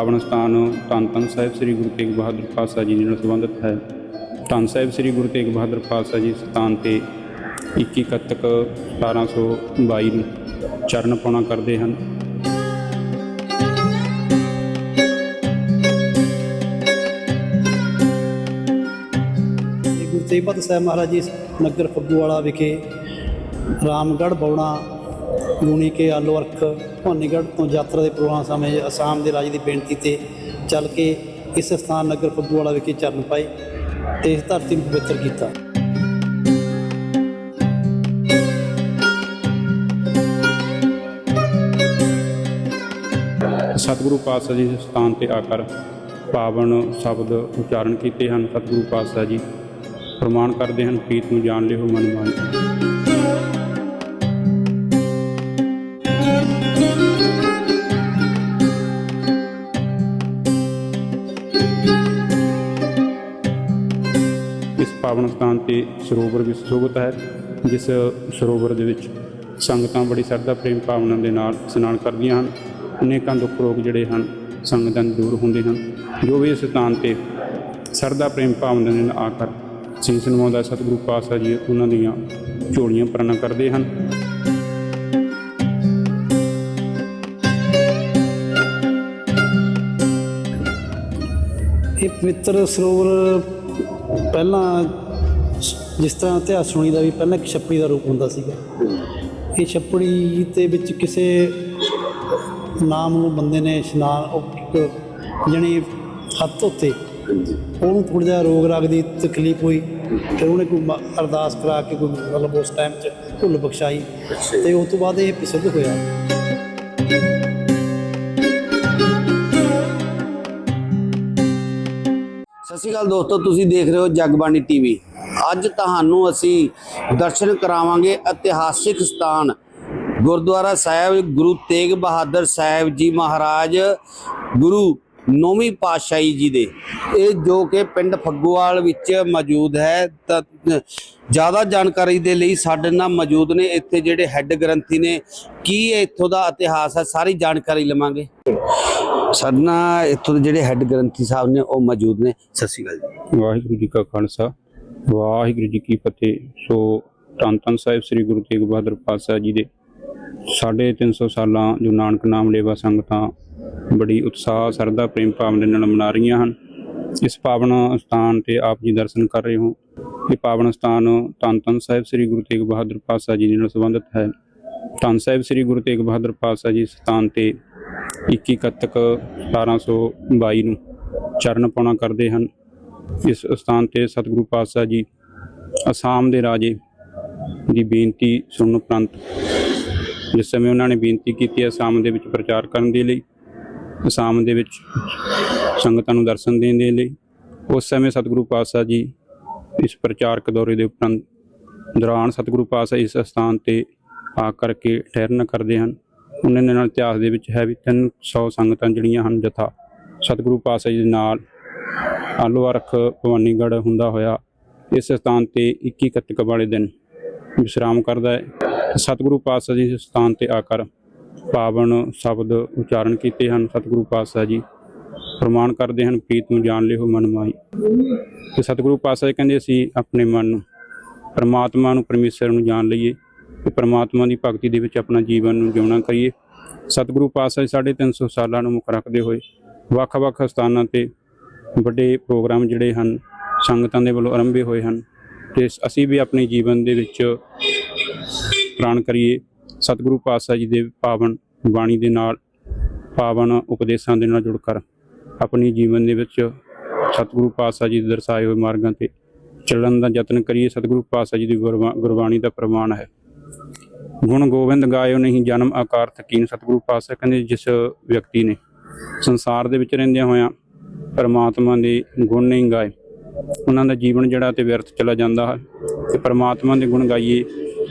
ਪਾਵਨ ਸਥਾਨ ਧੰਨ ਧੰਨ ਸਾਹਿਬ ਸ੍ਰੀ ਗੁਰੂ ਤੇਗ ਬਹਾਦਰ ਪਾਤਸ਼ਾਹ ਜੀ ਨਾਲ ਸੰਬੰਧਿਤ ਹੈ। ਧੰਨ ਸਾਹਿਬ ਸ੍ਰੀ ਗੁਰੂ ਤੇਗ ਬਹਾਦਰ ਪਾਤਸ਼ਾਹ ਜੀ ਸਥਾਨ ਤੇ 21 ਕੱਤਕ 1722 ਨੂੰ ਚਰਨ ਪਾਉਣਾ ਕਰਦੇ ਹਨ। ਗੁਰੂ ਤੇਗ ਬਹਾਦਰ ਸਾਹਿਬ ਮਹਾਰਾਜ ਜੀ ਨਗਰ ਫੱਗੂਵਾਲਾ ਵਿਖੇ ਰਾਮਗੜ੍ਹ ਬੌਣਾ ਲੂਣੀ ਕੇ ਆਲੋ ਅਰਖ ਭਵਾਨੀਗੜ੍ਹ ਤੋਂ ਯਾਤਰਾ ਦੇ ਪ੍ਰੋਗਰਾਮ ਸਮੇਂ ਅਸਾਮ ਦੇ ਰਾਜ ਦੀ ਬੇਨਤੀ ਤੇ ਚੱਲ ਕੇ ਇਸ ਸਥਾਨ ਨਗਰ ਫੱਗੂਵਾਲਾ ਵਿਖੇ ਚਰਨ ਪਾਏ ਤੇ ਇਸ ਧਰਤੀ ਨੂੰ ਪਵਿੱਤਰ ਕੀਤਾ। ਸਤਿਗੁਰੂ ਪਾਤਸ਼ਾਹ ਜੀ ਦੇ ਸਥਾਨ ਤੇ ਆ ਕਰ ਪਾਵਨ ਸ਼ਬਦ ਉਚਾਰਨ ਕੀਤੇ ਹਨ। ਸਤਿਗੁਰੂ ਪਾਤਸ਼ਾਹ ਜੀ, ਪ੍ਰਮਾਣ ਕਰਦੇ ਹਨ ਪ੍ਰੀਤ ਨੂੰ ਜਾਣ ਲਿਓ, ਮਨ ਮਾਨ ਤੇ ਸਰੋਵਰ ਵੀ ਸੁਸ਼ੋਭਿਤ ਹੈ, ਜਿਸ ਸਰੋਵਰ ਦੇ ਵਿੱਚ ਸੰਗਤਾਂ ਬੜੀ ਸ਼ਰਧਾ, ਪ੍ਰੇਮ ਭਾਵਨਾ ਦੇ ਨਾਲ ਇਸ਼ਨਾਨ ਕਰਦੀਆਂ ਹਨ। ਅਨੇਕਾਂ ਦੁੱਖ ਰੋਗ ਜਿਹੜੇ ਹਨ, ਸੰਗਤਾਂ ਤੋਂ ਦੂਰ ਹੁੰਦੇ ਹਨ। ਜੋ ਵੀ ਇਸ ਸਥਾਨ ਤੇ ਸ਼ਰਧਾ, ਪ੍ਰੇਮ ਭਾਵਨਾ ਦੇ ਨਾਲ ਆ ਕਰ ਸੀਸ ਨਿਵਾਉਂਦਾ ਸਤਿਗੁਰੂ ਪਾਤਸ਼ਾਹ ਜੀ ਉਹਨਾਂ ਦੀਆਂ ਝੋਲੀਆਂ ਪ੍ਰਣਾ ਕਰਦੇ ਹਨ। ਇਹ ਪਵਿੱਤਰ ਸਰੋਵਰ ਪਹਿਲਾਂ ਜਿਸ ਤਰ੍ਹਾਂ ਇਤਿਹਾਸ ਸੁਣੀ ਦਾ ਵੀ ਪਹਿਲਾਂ ਇੱਕ ਛੱਪੜੀ ਦਾ ਰੂਪ ਹੁੰਦਾ ਸੀਗਾ। ਇਹ ਛੱਪੜੀ ਦੇ ਵਿੱਚ ਕਿਸੇ ਨਾਮ ਨੂੰ ਬੰਦੇ ਨੇ ਇਸ਼ਨਾਨ, ਉਹ ਜਣੀ ਹੱਥ ਉੱਤੇ ਉਹਨੂੰ ਥੋੜ੍ਹਾ ਜਿਹਾ ਰੋਗ ਰਾਗ ਦੀ ਤਕਲੀਫ ਹੋਈ ਫਿਰ ਉਹਨੇ ਕੋਈ ਅਰਦਾਸ ਕਰਾ ਕੇ ਕੋਈ ਮਤਲਬ ਉਸ ਟਾਈਮ 'ਚ ਭੁੱਲ ਬਖਸ਼ਾਈ ਤੇ ਉਸ ਤੋਂ ਬਾਅਦ ਇਹ ਪ੍ਰਸਿੱਧ ਹੋਇਆ। ਸਤਿ ਸ਼੍ਰੀ ਅਕਾਲ ਦੋਸਤੋ, ਤੁਸੀਂ ਦੇਖ ਰਹੇ ਹੋ ਜਗਬਾਣੀ ਟੀਵੀ। ਅੱਜ ਤੁਹਾਨੂੰ ਅਸੀਂ ਦਰਸ਼ਨ ਕਰਾਵਾਂਗੇ ਇਤਿਹਾਸਿਕ ਸਥਾਨ ਗੁਰਦੁਆਰਾ ਸਾਹਿਬ, ਗੁਰੂ ਤੇਗ ਬਹਾਦਰ ਸਾਹਿਬ ਜੀ ਮਹਾਰਾਜ, ਗੁਰੂ ਨੌਵੀਂ ਪਾਤਸ਼ਾਹੀ ਜੀ ਦੇ। ਇਹ ਜੋ ਕਿ ਪਿੰਡ ਫੱਗੂਵਾਲ ਵਿੱਚ ਮੌਜੂਦ ਹੈ, ਤਾਂ ਜ਼ਿਆਦਾ ਜਾਣਕਾਰੀ ਦੇ ਲਈ ਸਾਡੇ ਨਾਲ ਮੌਜੂਦ ਨੇ ਇੱਥੇ ਜਿਹੜੇ ਹੈੱਡ ਗ੍ਰੰਥੀ ਨੇ। ਕੀ ਇੱਥੋਂ ਦਾ ਇਤਿਹਾਸ ਹੈ, ਸਾਰੀ ਜਾਣਕਾਰੀ ਲਵਾਂਗੇ। ਸਾਡੇ ਨਾਲ ਇੱਥੋਂ ਦੇ ਜਿਹੜੇ ਹੈੱਡ ਗ੍ਰੰਥੀ ਸਾਹਿਬ ਨੇ, ਉਹ ਮੌਜੂਦ ਨੇ। ਸਤਿ ਸ਼੍ਰੀ ਅਕਾਲ ਜੀ। ਵਾਹਿਗੁਰੂ ਜੀ ਕਾ ਖਾਲਸਾ। ਵਾਹਿਗੁਰੂ ਜੀ ਕੀ ਫਤਿਹ। ਸੋ ਧੰਨ ਧੰਨ ਸਾਹਿਬ ਸ੍ਰੀ ਗੁਰੂ ਤੇਗ ਬਹਾਦਰ ਪਾਤਸ਼ਾਹ ਜੀ ਦੇ ਸਾਢੇ ਤਿੰਨ ਸੌ ਸਾਲਾਂ ਜੋ ਨਾਨਕ ਨਾਮ ਲੇਵਾ ਸੰਗਤਾਂ ਬੜੀ ਉਤਸ਼ਾਹ ਸਰਦਾ ਪ੍ਰੇਮ ਭਾਵਨਾ ਨਾਲ ਮਨਾ ਰਹੀਆਂ ਹਨ। ਇਸ ਪਾਵਨ ਸਥਾਨ ਤੇ ਆਪ ਜੀ ਦਰਸ਼ਨ ਕਰ ਰਹੇ ਹੋ। ਇਹ ਪਾਵਨ ਸਥਾਨ ਧੰਨ ਧੰਨ ਸਾਹਿਬ ਸ੍ਰੀ ਗੁਰੂ ਤੇਗ ਬਹਾਦਰ ਪਾਤਸ਼ਾਹ ਜੀ ਨਾਲ ਸੰਬੰਧਿਤ ਹੈ। ਧੰਨ ਸਾਹਿਬ ਸ੍ਰੀ ਗੁਰੂ ਤੇਗ ਬਹਾਦਰ ਪਾਤਸ਼ਾਹ ਜੀ ਸਥਾਨ ਤੇ 21 ਕੱਤਕ 1722 ਨੂੰ ਚਰਨ ਪਾਉਣਾ ਕਰਦੇ ਹਨ। ਇਸ ਸਥਾਨ ਤੇ ਸਤਿਗੁਰੂ ਪਾਤਸ਼ਾਹ ਜੀ ਅਸਾਮ ਦੇ ਰਾਜੇ ਦੀ ਬੇਨਤੀ ਸੁਣਨ ਉਪਰੰਤ ਜਿਸ ਸਮੇਂ ਉਹਨਾਂ ਨੇ ਬੇਨਤੀ ਕੀਤੀ ਅਸਾਮ ਦੇ ਵਿੱਚ ਪ੍ਰਚਾਰ ਕਰਨ ਦੇ ਲਈ, ਅਸਾਮ ਦੇ ਵਿੱਚ ਸੰਗਤਾਂ ਨੂੰ ਦਰਸ਼ਨ ਦੇਣ ਦੇ ਲਈ, ਉਸ ਸਮੇਂ ਸਤਿਗੁਰੂ ਪਾਤਸ਼ਾਹ ਜੀ ਇਸ ਪ੍ਰਚਾਰਕ ਦੌਰੇ ਦੇ ਉਪਰੰਤ ਦੌਰਾਨ ਸਤਿਗੁਰੂ ਪਾਤਸ਼ਾਹ ਇਸ ਸਥਾਨ ਤੇ ਆ ਕਰਕੇ ਠਹਿਰਨ ਕਰਦੇ ਹਨ। ਉਹਨਾਂ ਦੇ ਨਾਲ ਇਤਿਹਾਸ ਦੇ ਵਿੱਚ ਹੈ ਵੀ 300 ਸੰਗਤਾਂ ਜਿਹੜੀਆਂ ਹਨ, ਜਥਾ ਸਤਿਗੁਰੂ ਪਾਤਸ਼ਾਹ ਜੀ ਦੇ ਨਾਲ ਆਲੂ ਅਰਖ ਭਵਾਨੀਗੜ੍ਹ ਹੁੰਦਾ ਹੋਇਆ, ਇਸ ਸਥਾਨ ਤੇ 21 ਕੱਤਕ ਵਾਲੇ ਦਿਨ ਵਿਸ਼ਰਾਮ ਕਰਦਾ ਹੈ। ਸਤਿਗੁਰੂ ਪਾਤਸ਼ਾਹ ਜੀ ਇਸ ਸਥਾਨ ਤੇ ਆ ਕਰ ਪਾਵਨ ਸ਼ਬਦ ਉਚਾਰਨ ਕੀਤੇ ਹਨ। ਸਤਿਗੁਰੂ ਪਾਤਸ਼ਾਹ ਜੀ ਪ੍ਰਮਾਣ ਕਰਦੇ ਹਨ, ਪ੍ਰੀਤ ਨੂੰ ਜਾਣ ਲਿਓ ਮਨ ਮਾਈ ਤੇ ਸਤਿਗੁਰੂ ਪਾਤਸ਼ਾਹ ਕਹਿੰਦੇ, ਅਸੀਂ ਆਪਣੇ ਮਨ ਨੂੰ, ਪਰਮਾਤਮਾ ਨੂੰ, ਪਰਮੇਸ਼ਰ ਨੂੰ ਜਾਣ ਲਈਏ ਤੇ ਪਰਮਾਤਮਾ ਦੀ ਭਗਤੀ ਦੇ ਵਿੱਚ ਆਪਣਾ ਜੀਵਨ ਨੂੰ ਜਿਉਣਾ ਕਰੀਏ। ਸਤਿਗੁਰੂ ਪਾਤਸ਼ਾਹ ਜੀ 350 ਸਾਲਾਂ ਨੂੰ ਮੁੱਖ ਰੱਖਦੇ ਹੋਏ ਵੱਖ-ਵੱਖ ਸਥਾਨਾਂ ਤੇ ਵੱਡੇ ਪ੍ਰੋਗਰਾਮ ਜਿਹੜੇ ਹਨ, ਸੰਗਤਾਂ ਦੇ ਵੱਲੋਂ ਆਰੰਭੇ ਹੋਏ ਹਨ ਤੇ ਅਸੀਂ ਵੀ ਆਪਣੇ ਜੀਵਨ ਦੇ ਵਿੱਚ ਪ੍ਰਾਣ ਕਰੀਏ। ਸਤਿਗੁਰੂ ਪਾਤਸ਼ਾਹ ਜੀ ਦੇ ਪਾਵਨ ਬਾਣੀ ਦੇ ਨਾਲ, ਪਾਵਨ ਉਪਦੇਸ਼ਾਂ ਦੇ ਨਾਲ ਜੁੜ ਕਰ ਆਪਣੀ ਜੀਵਨ ਦੇ ਵਿੱਚ ਸਤਿਗੁਰੂ ਪਾਤਸ਼ਾਹ ਜੀ ਦੇ ਦਰਸਾਏ ਹੋਏ ਮਾਰਗਾਂ ਤੇ ਚੱਲਣ ਦਾ ਯਤਨ ਕਰੀਏ। ਸਤਿਗੁਰੂ ਪਾਤਸ਼ਾਹ ਜੀ ਦੀ ਗੁਰਬਾ- ਗੁਰਬਾਣੀ ਦਾ ਪ੍ਰਮਾਣ ਹੈ। ਗੁਣ ਗੋਬਿੰਦ ਗਾਇਓ ਨਹੀਂ ਜਨਮ ਆਕਾਰ ਥਕੀਨ ਸਤਿਗੁਰੂ ਪਾਤਸ਼ਾਹ ਕਹਿੰਦੇ ਜਿਸ ਵਿਅਕਤੀ ਨੇ ਸੰਸਾਰ ਦੇ ਵਿੱਚ ਰਹਿੰਦਿਆਂ ਹੋਇਆਂ ਪਰਮਾਤਮਾ ਦੇ ਗੁਣ ਨਹੀਂ ਗਾਏ। ਉਹਨਾਂ ਦਾ ਜੀਵਨ ਜਿਹੜਾ ਤੇ ਵਿਅਰਥ ਚਲਾ ਜਾਂਦਾ ਹੈ। ਤੇ ਪਰਮਾਤਮਾ ਦੇ ਗੁਣ ਗਾਈਏ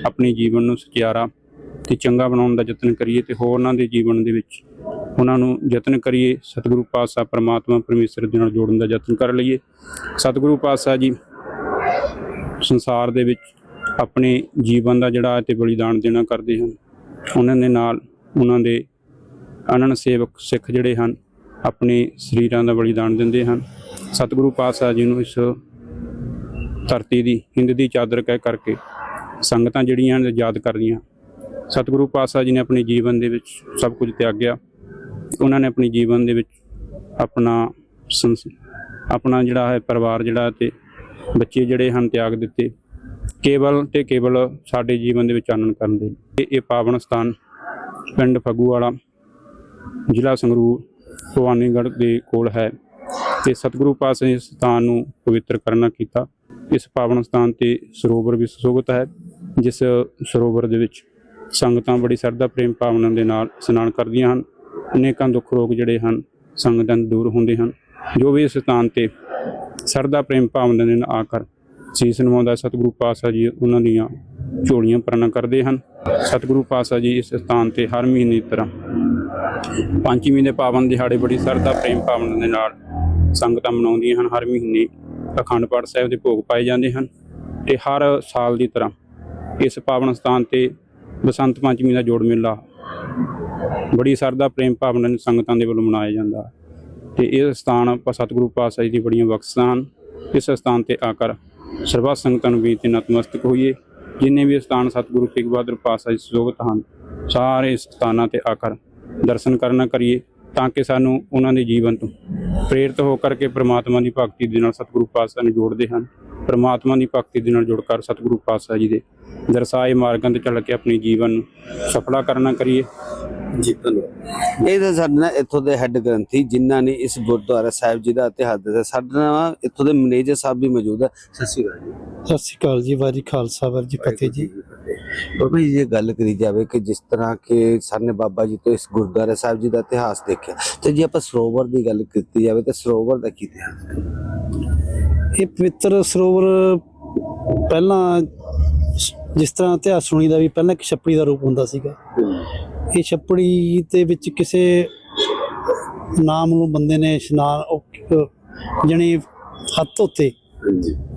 ਆਪਣੇ ਜੀਵਨ ਨੂੰ ਸਚਿਆਰਾ ਤੇ ਚੰਗਾ ਬਣਾਉਣ ਦਾ ਯਤਨ ਕਰੀਏ ਤੇ ਹੋਰਨਾਂ ਦੇ ਜੀਵਨ ਦੇ ਵਿੱਚ ਉਹਨਾਂ ਨੂੰ ਯਤਨ ਕਰੀਏ। ਸਤਿਗੁਰੂ ਪਾਤਸ਼ਾਹ ਪਰਮਾਤਮਾ ਪਰਮੇਸ਼ਰ ਦੇ ਨਾਲ ਜੋੜਨ ਦਾ ਯਤਨ ਕਰ ਲਈਏ। ਸਤਿਗੁਰੂ ਪਾਤਸ਼ਾਹ ਜੀ, ਸੰਸਾਰ ਦੇ ਵਿੱਚ ਆਪਣੇ ਜੀਵਨ ਦਾ ਜਿਹੜਾ ਤੇ ਬਲੀਦਾਨ ਦੇਣਾ ਕਰਦੇ ਹਨ। ਉਹਨਾਂ ਦੇ ਨਾਲ ਉਹਨਾਂ ਦੇ ਅਨੰਨ ਸੇਵਕ ਸਿੱਖ ਜਿਹੜੇ ਹਨ ਆਪਣੇ ਸਰੀਰਾਂ ਦਾ ਬਲੀਦਾਨ ਦਿੰਦੇ ਹਨ। ਸਤਿਗੁਰੂ ਪਾਤਸ਼ਾਹ ਜੀ ਨੂੰ ਇਸ ਧਰਤੀ ਦੀ, ਹਿੰਦ ਦੀ ਚਾਦਰ ਕਹਿ ਕਰਕੇ ਸੰਗਤਾਂ ਜਿਹੜੀਆਂ ਯਾਦ ਕਰਦੀਆਂ ਸਤਿਗੁਰੂ ਪਾਤਸ਼ਾਹ ਜੀ ਨੇ ਆਪਣੇ ਜੀਵਨ ਦੇ ਵਿੱਚ ਸਭ ਕੁਝ ਤਿਆਗਿਆ। ਉਹਨਾਂ ਨੇ ਆਪਣੇ ਜੀਵਨ ਦੇ ਵਿੱਚ ਆਪਣਾ ਸੰਸ- ਆਪਣਾ ਜਿਹੜਾ ਹੈ ਪਰਿਵਾਰ ਜਿਹੜਾ ਤੇ ਬੱਚੇ ਜਿਹੜੇ ਹਨ ਤਿਆਗ ਦਿੱਤੇ। ਕੇਵਲ ਤੇ ਕੇਵਲ ਸਾਡੇ ਜੀਵਨ ਦੇ ਵਿੱਚ ਚਾਨਣ ਕਰਨ ਦੇ। ਇਹ ਇਹ ਪਾਵਨ ਸਥਾਨ ਪਿੰਡ ਫਗੂਵਾਲਾ ਜ਼ਿਲ੍ਹਾ ਸੰਗਰੂਰ ਭਵਾਨੀਗੜ੍ਹ ਦੇ ਕੋਲ ਹੈ ਤੇ ਸਤਿਗੁਰੂ ਪਾਤਸ਼ਾਹ ਇਸ ਸਥਾਨ ਨੂੰ ਪਵਿੱਤਰ ਕਰਨਾ ਕੀਤਾ। ਇਸ ਪਾਵਨ ਸਥਾਨ ਤੇ ਸਰੋਵਰ ਵੀ ਸੁਸ਼ੋਭਿਤ ਹੈ, ਜਿਸ ਸਰੋਵਰ ਦੇ ਵਿੱਚ ਸੰਗਤਾਂ ਬੜੀ ਸ਼ਰਧਾ, ਪ੍ਰੇਮ ਭਾਵਨਾ ਦੇ ਨਾਲ ਇਸ਼ਨਾਨ ਕਰਦੀਆਂ ਹਨ। ਅਨੇਕਾਂ ਦੁੱਖ ਰੋਗ ਜਿਹੜੇ ਹਨ, ਸੰਗਤਾਂ ਤੋਂ ਦੂਰ ਹੁੰਦੇ ਹਨ। ਜੋ ਵੀ ਇਸ ਸਥਾਨ ਤੇ ਸ਼ਰਧਾ, ਪ੍ਰੇਮ ਭਾਵਨਾ ਦੇ ਨਾਲ ਆ ਕਰ ਸੀਸ ਨਵਾਉਂਦਾ ਸਤਿਗੁਰੂ ਪਾਤਸ਼ਾਹ ਜੀ ਉਹਨਾਂ ਦੀਆਂ ਝੋਲੀਆਂ ਪ੍ਰਣਾ ਕਰਦੇ ਹਨ। ਸਤਿਗੁਰੂ ਪਾਤਸ਼ਾਹ ਜੀ ਇਸ ਸਥਾਨ ਤੇ ਹਰ ਮਹੀਨੇ ਤਰ੍ਹਾਂ ਪੰਚਮੀ ਦੇ ਪਾਵਨ ਦਿਹਾੜੇ ਬੜੀ ਸ਼ਰਧਾ, ਪ੍ਰੇਮ ਭਾਵਨਾ ਦੇ ਨਾਲ ਸੰਗਤਾਂ ਮਨਾਉਂਦੀਆਂ ਹਨ। ਹਰ ਮਹੀਨੇ ਅਖੰਡ ਪਾਠ ਸਾਹਿਬ ਦੇ ਭੋਗ ਪਾਏ ਜਾਂਦੇ ਹਨ ਤੇ ਹਰ ਸਾਲ ਦੀ ਤਰ੍ਹਾਂ ਇਸ ਪਾਵਨ ਸਥਾਨ ਤੇ ਬਸੰਤ ਪੰਚਮੀ ਦਾ ਜੋੜ ਮੇਲਾ ਬੜੀ ਸ਼ਰਧਾ, ਪ੍ਰੇਮ ਭਾਵਨਾ ਨਾਲ ਸੰਗਤਾਂ ਦੇ ਵੱਲੋਂ ਮਨਾਇਆ ਜਾਂਦਾ ਹੈ ਤੇ ਇਹ ਸਥਾਨ ਸਤਿਗੁਰੂ ਪਾਤਸ਼ਾਹ ਜੀ ਦੀ ਬੜੀਆਂ ਬਖਸ਼ਾਂ ਹਨ। ਇਸ ਸਥਾਨ ਤੇ ਆ ਕਰ ਸਰਬੱਤ ਸੰਗਤਾਂ ਨੂੰ ਬੇਨਤੀ ਨਤਮਸਤਕ ਹੋਈਏ। ਜਿੰਨੇ ਵੀ ਸਥਾਨ ਸਤਿਗੁਰੂ ਤੇਗ ਬਹਾਦਰ ਪਾਤਸ਼ਾਹ ਜੀ ਸੁਜੋਗਤ ਹਨ, ਸਾਰੇ ਸਥਾਨਾਂ ਤੇ ਆ ਕਰ ਦਰਸ਼ਨ ਕਰਨਾ ਕਰੀਏ ਤਾਂ ਕਿ ਸਾਨੂੰ ਉਹਨਾਂ ਦੇ ਜੀਵਨ ਤੋਂ ਪ੍ਰੇਰਿਤ ਹੋ ਕਰਕੇ ਪ੍ਰਮਾਤਮਾ ਦੀ ਭਗਤੀ ਦੇ ਨਾਲ ਸਤਿਗੁਰੂ ਪਾਤਸ਼ਾਹ ਨੂੰ ਜੋੜਦੇ ਹਨ। ਪ੍ਰਮਾਤਮਾ ਦੀ ਭਗਤੀ ਦੇ ਨਾਲ ਜੁੜ ਕਰ ਸਤਿਗੁਰੂ ਪਾਤਸ਼ਾਹ ਜੀ ਦੇ ਦਰਸਾਏ ਮਾਰਗਾਂ ਤੇ ਚੱਲ ਕੇ ਆਪਣੀ ਜੀਵਨ ਨੂੰ ਸਫਲਾ ਕਰਨਾ ਕਰੀਏ। ਜੀ ਧੰਨਵਾਦ। ਇਹ ਤਾਂ ਸਾਡੇ ਨਾਲ ਇੱਥੋਂ ਦੇ ਹੈੱਡ ਗ੍ਰੰਥੀ ਜਿਨ੍ਹਾਂ ਨੇ ਇਸ ਗੁਰਦੁਆਰਾ ਸਾਹਿਬ ਜੀ ਦਾ ਇਤਿਹਾਸ ਦੱਸਿਆ। ਸਾਡੇ ਨਾਲ ਇੱਥੋਂ ਦੇ ਮੈਨੇਜਰ ਸਾਹਿਬ ਵੀ ਮੌਜੂਦ ਹੈ ਸਤਿ ਸ਼੍ਰੀ ਅਕਾਲ ਜੀ। ਸਤਿ ਸ਼੍ਰੀ ਅਕਾਲ ਜੀ ਵਾਰੀ ਖਾਲਸਾ ਵਾਰੀ ਜੀ ਫਤਿਹ ਜੀ। ਬਾਬਾ ਜੀ ਇਹ ਗੱਲ ਕਰੀ ਜਾਵੇ ਕਿ ਜਿਸ ਤਰ੍ਹਾਂ ਕਿ ਸਾਨੇ ਬਾਬਾ ਜੀ ਤੋਂ ਇਸ ਗੁਰਦੁਆਰਾ ਸਾਹਿਬ ਜੀ ਦਾ ਇਤਿਹਾਸ ਦੇਖਿਆ ਤੇ ਜੇ ਆਪਾਂ ਸਰੋਵਰ ਦੀ ਗੱਲ ਕੀਤੀ ਜਾਵੇ ਤਾਂ ਸਰੋਵਰ ਦਾ ਕੀ ਇਤਿਹਾਸ ਇਹ ਪਵਿੱਤਰ ਸਰੋਵਰ ਪਹਿਲਾਂ ਜਿਸ ਤਰ੍ਹਾਂ ਇਤਿਹਾਸ ਸੁਣੀਦਾ ਵੀ ਪਹਿਲਾਂ ਇੱਕ ਛੱਪੜੀ ਦਾ ਰੂਪ ਹੁੰਦਾ ਸੀਗਾ। ਇਹ ਛੱਪੜੀ ਦੇ ਵਿੱਚ ਕਿਸੇ ਨਾਮ ਨੂੰ ਬੰਦੇ ਨੇ ਇਸ਼ਨਾਨ ਜਣੀ ਹੱਥ ਧੋਤੇ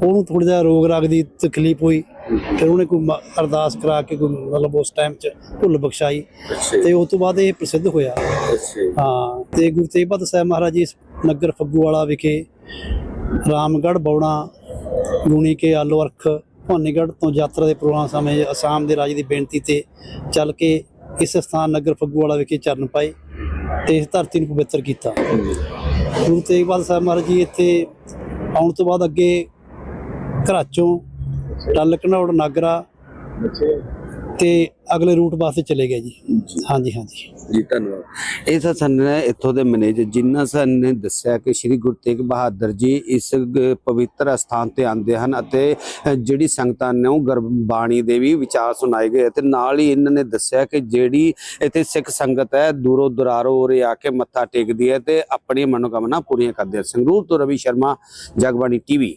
ਉਹਨੂੰ ਥੋੜਾ ਜਿਹਾ ਰੋਗ ਰਾਗ ਦੀ ਤਕਲੀਫ ਹੋਈ। ਫਿਰ ਉਹਨੇ ਕੋਈ ਅਰਦਾਸ ਕਰਾ ਕੇ ਕੋਈ ਮਤਲਬ ਉਸ ਟਾਈਮ 'ਚ ਭੁੱਲ ਬਖਸ਼ਾਈ। ਤੇ ਉਸ ਤੋਂ ਬਾਅਦ ਇਹ ਪ੍ਰਸਿੱਧ ਹੋਇਆ। ਹਾਂ ਤੇ ਗੁਰੂ ਤੇਗ ਬਹਾਦਰ ਸਾਹਿਬ ਮਹਾਰਾਜ ਜੀ ਨਗਰ ਫੱਗੂਵਾਲਾ ਵਿਖੇ ਰਾਮਗੜ੍ਹ ਬੌਣਾ ਗੁਣੀ ਕੇ ਆਲੋ ਅਰਖ ਭਵਾਨੀਗੜ੍ਹ ਤੋਂ ਯਾਤਰਾ ਦੇ ਪ੍ਰੋਗਰਾਮ ਸਮੇਂ ਅਸਾਮ ਦੇ ਰਾਜ ਦੀ ਬੇਨਤੀ ਤੇ ਚੱਲ ਕੇ ਇਸ ਸਥਾਨ ਨਗਰ ਫੱਗੂਵਾਲਾ ਵਿਖੇ ਚਰਨ ਪਾਏ ਤੇ ਇਸ ਧਰਤੀ ਨੂੰ ਪਵਿੱਤਰ ਕੀਤਾ। ਗੁਰੂ ਤੇਗ ਬਹਾਦਰ ਸਾਹਿਬ ਮਹਾਰਾਜ ਜੀ ਇੱਥੇ ਆਉਣ ਤੋਂ ਬਾਅਦ ਅੱਗੇ ਘਰਾਚੋਂ ਟੱਲ ਘਨੌੜ ਨਾਗਰਾ ਤੇ ਅਗਲੇ ਰੂਟ ਵਾਸਤੇ ਚਲੇ ਗਏ ਜੀ। ਹਾਂਜੀ ਹਾਂਜੀ। ਜੀ ਧੰਨਵਾਦ। ਇਹ ਤਾਂ ਸਾਨੂੰ ਇੱਥੋਂ ਦੇ ਮੈਨੇਜਰ ਜਿਨ੍ਹਾਂ ਸਾਨੂੰ ਨੇ ਦੱਸਿਆ ਕਿ ਸ੍ਰੀ ਗੁਰੂ ਤੇਗ ਬਹਾਦਰ ਜੀ ਇਸ ਪਵਿੱਤਰ ਸਥਾਨ ਤੇ ਆਉਂਦੇ ਹਨ ਅਤੇ ਜਿਹੜੀ ਸੰਗਤਾਂ ਨੇ ਉਹ ਗੁਰਬਾਣੀ ਦੇ ਵੀ ਵਿਚਾਰ ਸੁਣਾਏ ਗਏ ਤੇ ਨਾਲ ਹੀ ਇਹਨਾਂ ਨੇ ਦੱਸਿਆ ਕਿ ਜਿਹੜੀ ਇੱਥੇ ਸਿੱਖ ਸੰਗਤ ਹੈ ਦੂਰੋਂ ਦੁਰਾਰੋਂ ਉਰੇ ਆ ਕੇ ਮੱਥਾ ਟੇਕਦੀ ਹੈ ਤੇ ਆਪਣੀ ਮਨੋਕਾਮਨਾ ਪੂਰੀਆਂ ਕਰਦੀ ਹੈ। ਸੰਗਰੂਰ ਤੋਂ ਰਵੀ ਸ਼ਰਮਾ ਜਗਬਾਣੀ ਟੀਵੀ।